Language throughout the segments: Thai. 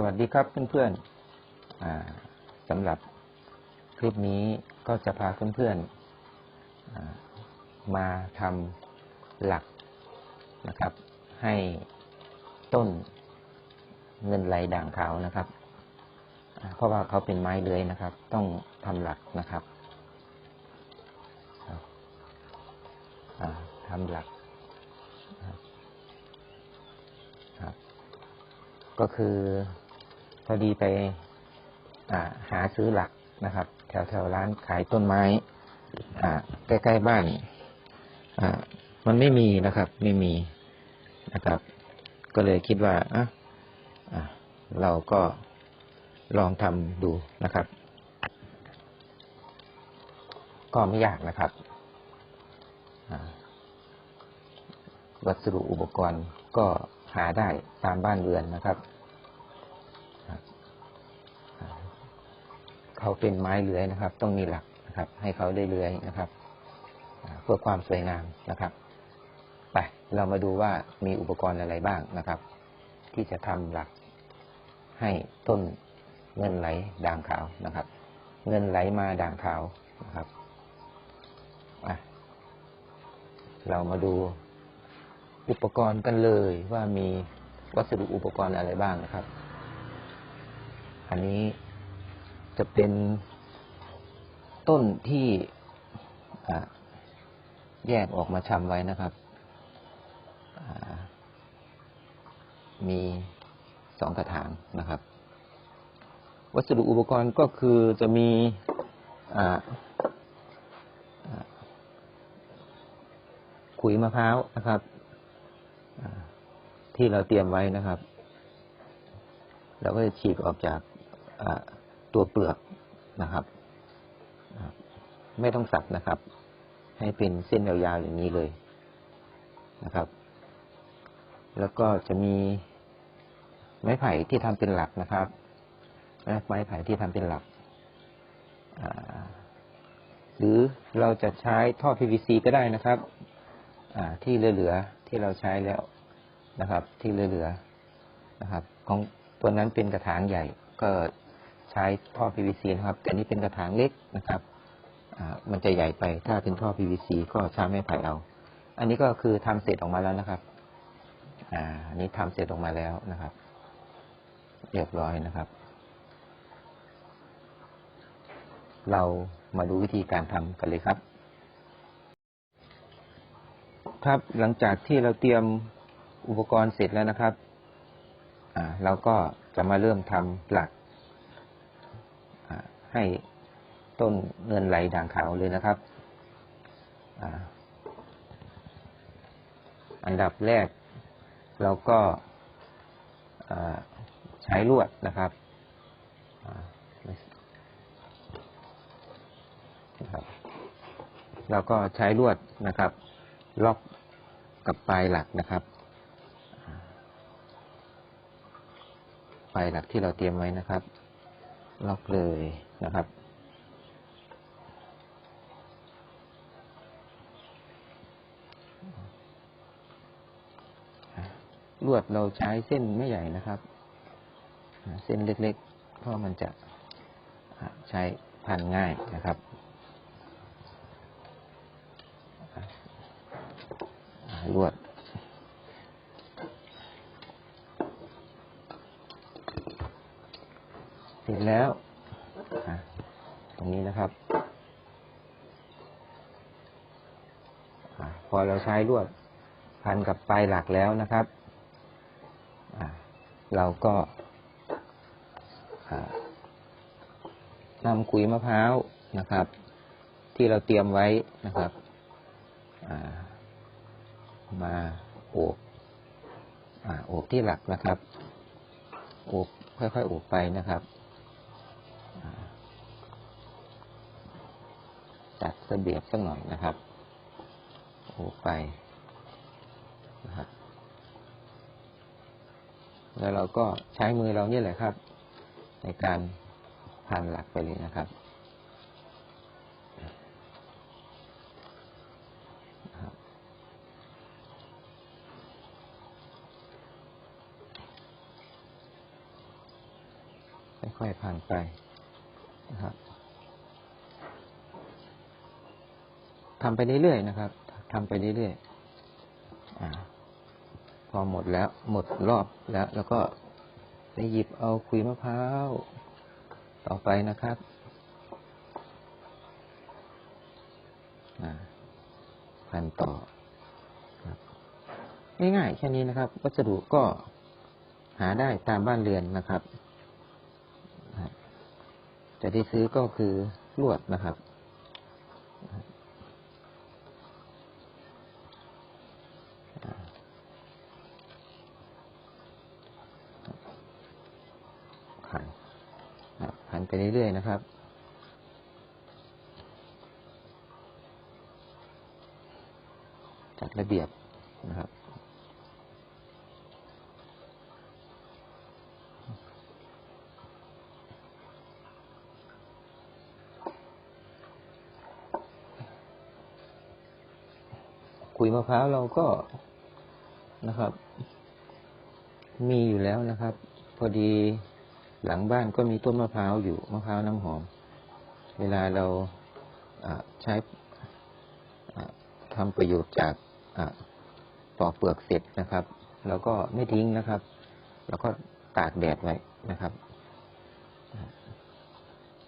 สวัสดีครับเพื่อนๆสำหรับคลิปนี้ก็จะพาเพื่อนๆมาทำหลักนะครับ ให้ต้นเงินไหลด่างขาวนะครับ เพราะว่าเขาเป็นไม้เลื้อยนะครับ ต้องทำหลักนะครับทำหลักก็คือ พอดีไปหาซื้อหลักนะครับ แถวแถวร้านขายต้นไม้ใกล้ๆบ้านมันไม่มีนะครับ ไม่มีนะครับ ก็เลยคิดว่าอะเราก็ลองทำดูนะครับ ก็ไม่ยากนะครับวัสดุอุปกรณ์ก็หาได้ตามบ้านเรือนนะครับ เขาเป็นไม้เลื้อยนะครับ ต้องมีหลักนะครับ ให้เขาได้เลื้อยนะครับเพื่อความสวยงามนะครับไปเรามาดูว่ามีอุปกรณ์อะไรบ้างนะครับ ที่จะทำหลักให้ต้นเงินไหลด่างขาวนะครับ เงินไหลมาด่างขาวนะครับอะเรามาดูอุปกรณ์กันเลยว่ามีวัสดุอุปกรณ์อะไรบ้างนะครับ อันนี้ จะเป็นต้นที่แยกออกมาชำไว้นะครับ มีสองกระถางนะครับ วัสดุอุปกรณ์ก็คือจะมีอ่าอ่าขุยมะพร้าวนะครับที่เราเตรียมไว้นะครับ เราก็จะฉีกออกจากอ่า ตัวเปลือกนะครับ ไม่ต้องสับนะครับ ให้เป็นเส้นยาวๆอย่างนี้เลยนะครับ แล้วก็จะมีไม้ไผ่ที่ทำเป็นหลักนะครับไม้ไผ่ที่ทำเป็นหลักหรือเราจะใช้ท่อ PVC ก็ได้นะครับที่เหลือๆที่เราใช้แล้วนะครับ ที่เหลือๆนะครับ ของตัวนั้นเป็นกระถางใหญ่ก็ ใช้ท่อ PVC นะครับ แต่นี่เป็นกระถางเล็กนะครับมันจะใหญ่ไปถ้าเป็นท่อ PVC ก็ใช้ไม้ไผ่เอา อันนี้ก็คือทำเสร็จออกมาแล้วนะครับ อ่าอันนี้ทำเสร็จออกมาแล้วนะครับ เรียบร้อยนะครับ เรามาดูวิธีการทำกันเลยครับ ครับหลังจากที่เราเตรียมอุปกรณ์เสร็จแล้วนะครับ อ่าเราก็จะมาเริ่มทำหลัก อ่าให้ต้นเงินไหลด่างขาวเลยนะครับอันดับแรกเราก็ใช้ลวดนะครับเราก็ใช้ลวดนะครับ ล็อกกับปลายหลักนะครับปลายหลักที่เราเตรียมไว้นะครับ ล็อกเลยนะครับ ลวดเราใช้เส้นไม่ใหญ่นะครับ เส้นเล็กๆ เพราะมันจะใช้พันง่ายนะครับอ่าอ่าลวด เสร็จแล้ว ตรงนี้นะครับอพอเราใช้ลวดพันกับปลายหลักแล้วนะครับ เราก็นำขุยมะพร้าวนะครับ ที่เราเตรียมไว้นะครับมาโอบอโอบที่หลักนะครับ โอบค่อยๆโอบไปนะครับอ่า จัดระเบียบสักหน่อยนะครับ โอบไปนะครับแล้วเราก็ใช้มือเราเนี่ยแหละครับ ในการพันหลักไปเลยนะครับ ค่อยๆผ่านไปนะครับ ทำไปเรื่อยๆนะครับทำไปเรื่อยๆอพอหมดแล้ว หมดรอบแล้ว แล้วก็ไปหยิบเอาคุยมะพร้าวต่อไปนะครับพันต่อง่ายๆแค่นี้นะครับ วัสดุก็หาได้ตามบ้านเรือนนะครับจะได้ซื้อก็คือลวดนะครับ ขันขัน ไปเรื่อยๆนะครับ จัดระเบียบนะครับขุยมะพร้าวเราก็นะครับ มีอยู่แล้วนะครับ พอดี หลังบ้านก็มีต้นมะพร้าวอยู่มะพร้าวน้ำหอม เวลาเราใช้ทำประโยชน์จากปอกเปลือกเสร็จนะครับ แล้วก็ไม่ทิ้งนะครับ แล้วก็ตากแดดไว้นะครับ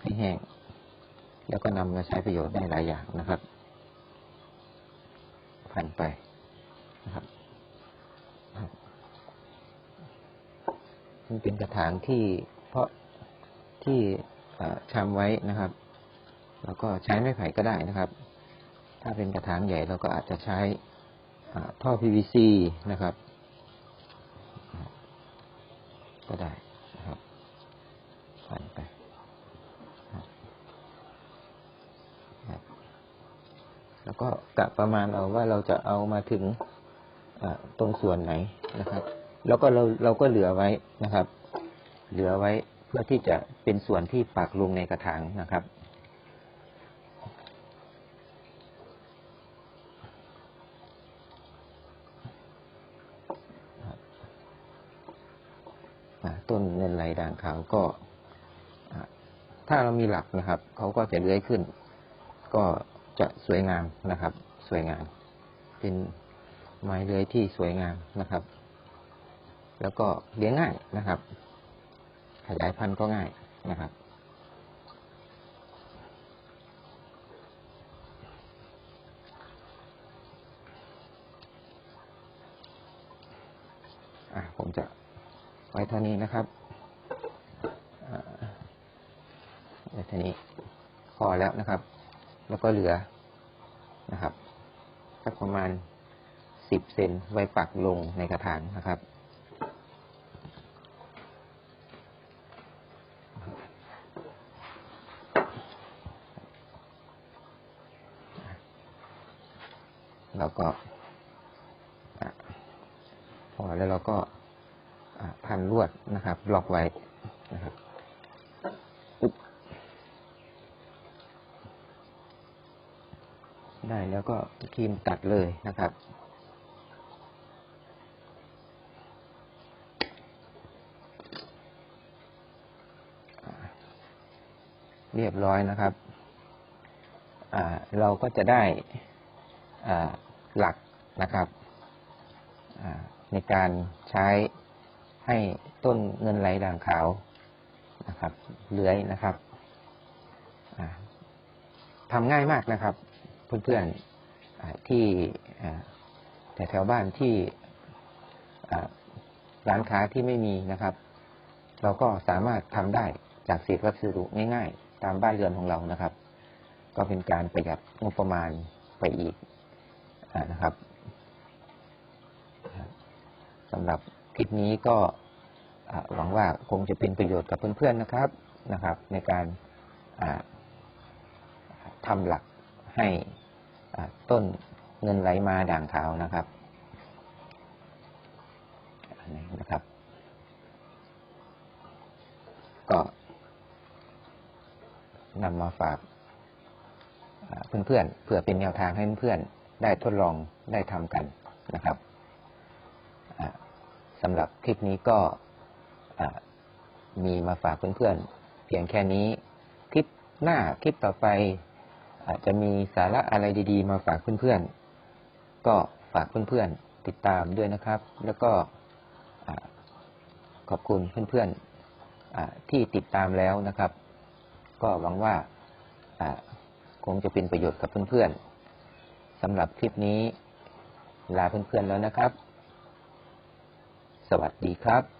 ให้แห้ง แล้วก็นำมาใช้ประโยชน์ได้หลายอย่างนะครับผ่านไปนะครับมันเป็นกระถางที่าะที่ชำไว้นะครับ แล้วก็ใช้ไม้ไผ่ก็ได้นะครับ ถ้าเป็นกระถางใหญ่เราก็อาจจะใช้ท่อ PVC นะครับ ก็ได้นะครับผ่านไปแล้วก็กะประมาณเอาว่าเราจะเอามาถึงตรงส่วนไหนนะครับ แล้วก็เราเราก็เหลือไว้นะครับ เหลือไว้เพื่อที่จะเป็นส่วนที่ปักลงในกระถางนะครับ ต้นเงินไหลด่างขาวก็ ถ้าเรามีหลักนะครับ เขาก็จะเลื้อยขึ้น ก็จะสวยงามนะครับ สวยงาม เป็นไม้เลื้อยที่สวยงามนะครับ แล้วก็เลี้ยงง่ายนะครับ ขยายพันธุ์ก็ง่ายนะครับ ผมจะไว้เท่านี้นะครับไว้เท่านี้พอแล้วนะครับ แล้วก็เหลือนะครับสักประมาณสิบเซนไว้ปักลงในกระถางนะครับ แล้วก็พอแล้วเราก็พันลวดนะครับล็อกไว้นะครับได้แล้วก็ครีมตัดเลยนะครับ เรียบร้อยนะครับ เราก็จะได้ หลักนะครับในการใช้ให้ต้นเงินไหลด่างขาวนะครับเลื้อยนะครับทำง่ายมากนะครับ เพื่อนๆที่แต่แถวบ้านที่ร้านค้าที่ไม่มีนะครับ เราก็สามารถทำได้จากเศษวัสดุง่ายๆ ตามบ้านเรือนของเรานะครับ ก็เป็นการประหยัดงบประมาณไปอีก นะครับสำหรับคลิปนี้ก็หวังว่าคงจะเป็นประโยชน์กับเพื่อนๆนะครับนะครับ ในการทำหลักให้ต้นเงินไหลมาด่างขาวนะครับนี่นะครับ ก็นำมาฝากเพื่อนๆเพื่อเป็นแนวทางให้เพื่อนๆ ได้ทดลองได้ทำกันนะครับสำหรับคลิปนี้ก็มีมาฝากเพื่อนๆ เพียงแค่นี้ คลิปหน้าคลิปต่อไป อาจจะมีสาระอะไรดีๆ มาฝากเพื่อนๆ ก็ฝากเพื่อนๆ ติดตามด้วยนะครับ แล้วก็ขอบคุณเพื่อนๆที่ติดตามแล้วนะครับ ก็หวังว่าคงจะเป็นประโยชน์กับเพื่อนๆ สำหรับคลิปนี้ ลาเพื่อนๆแล้วนะครับ สวัสดีครับ